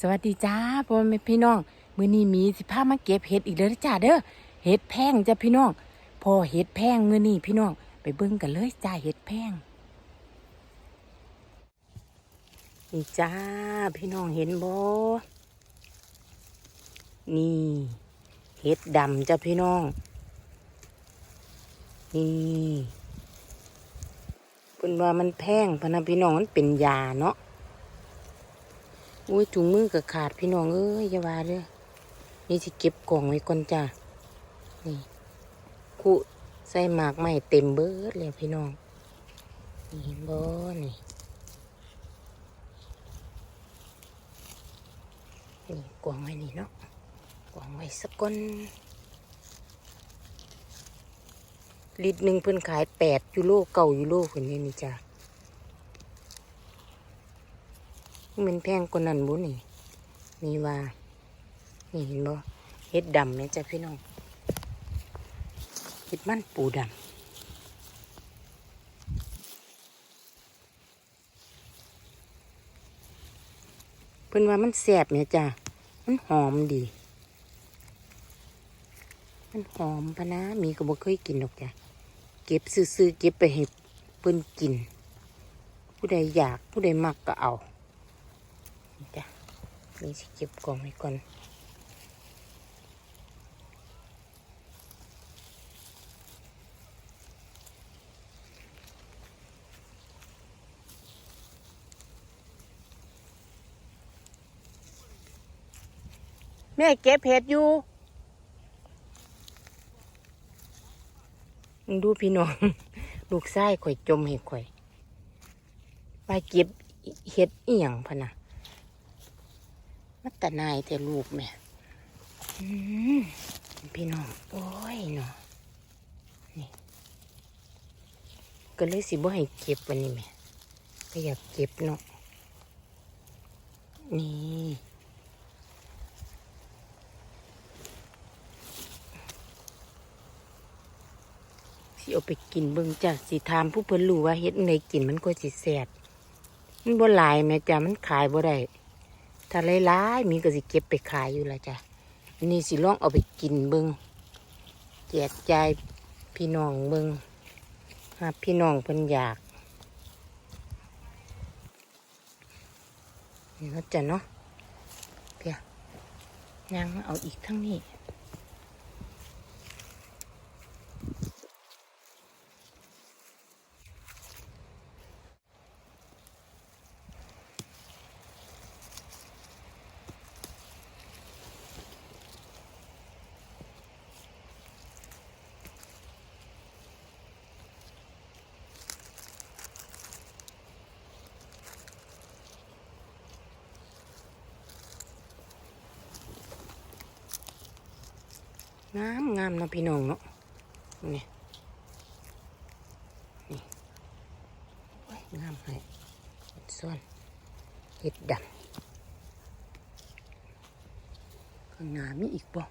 สวัสดีจ้าพ่อแม่พี่น้องมื้อนี้มีสิพามาเก็บเห็ดอีกแล้วจ้าเด้อเห็ดแพงจ้ะพี่น้องพอเห็ดแพงมื้อนี้พี่น้องไปเบิ่งกันเลยจ้าเห็ดแพงนี่จ้าพี่น้องเห็นบ่นี่เห็ดดำจ้ะพี่น้องนี่เพิ่นว่ามันแพงพะนะพี่น้องมันเป็นยาเนาะ อุ้ยถุงมือก็ขาดพี่น้องเอ้ยอย่าว่าเลยนี่สิเก็บกล่องไว้ก่อนจ้านี่คุใส่หมากไม้เต็มเบิดเลยพี่น้องนี่เห็นบ่นี่นี่กล่องไว้นี่เนาะกล่องไว้สักก้อนลิตรหนึ่งเพิ่นขายแปดยูโรเก่ายูโรคนนี้นี่จ้า มันแพงกว่านั้นบุนี่นี่ว่านี่เห็นบ่เห็ดดำเนี่ยจ้ะพี่น้องเห็ดมันปูดำเพิ่นว่ามันแสบเนี่ยจ้ะ มันหอมดี มันหอมพะนะ มีก็บ่เคยกินหรอกจ้ะ เก็บซื้อๆเก็บไปให้เพิ่นกิน ผู้ใดอยากผู้ใดมักก็เอา นี่จ้ะนี่สิเก็บกล่องไว้ก่อนแม่เก็บเห็ดอยู่ดูพี่น้อง ลูกไส้ข่อยจมให้ข่อยไปเก็บเห็ดเอียงพะนะ มัตตนายแต่ลูกแม่พี่น้อง โอ้ยเนาะนี่ ก็เลยสิบ่ให้เก็บวันนี้แม่ก็อยากเก็บเนาะนี่สิเอาไปกินเบิ่งจ้ะสิถามผู้เพิ่นรู้ว่าเฮ็ดในกินมันก็สิแซ่บมันบ่หลายแม่จ้ะมันขายบ่ได้ ถ้าหลายๆมีก็สิเก็บไปขายอยู่ละจ้ะนี่สิลองเอาไปกินเบิงแจกจ่ายพี่น้องเบิงหากพี่น้องเพิ่นอยากนี่เนาจ้ะเนาะเพียยังเอาอีกทั้งนี้ งามงามนะพี่น้องเนาะนี่นี่งามให้ส่วนเห็ดดำข้างหน้ามีอีกบ่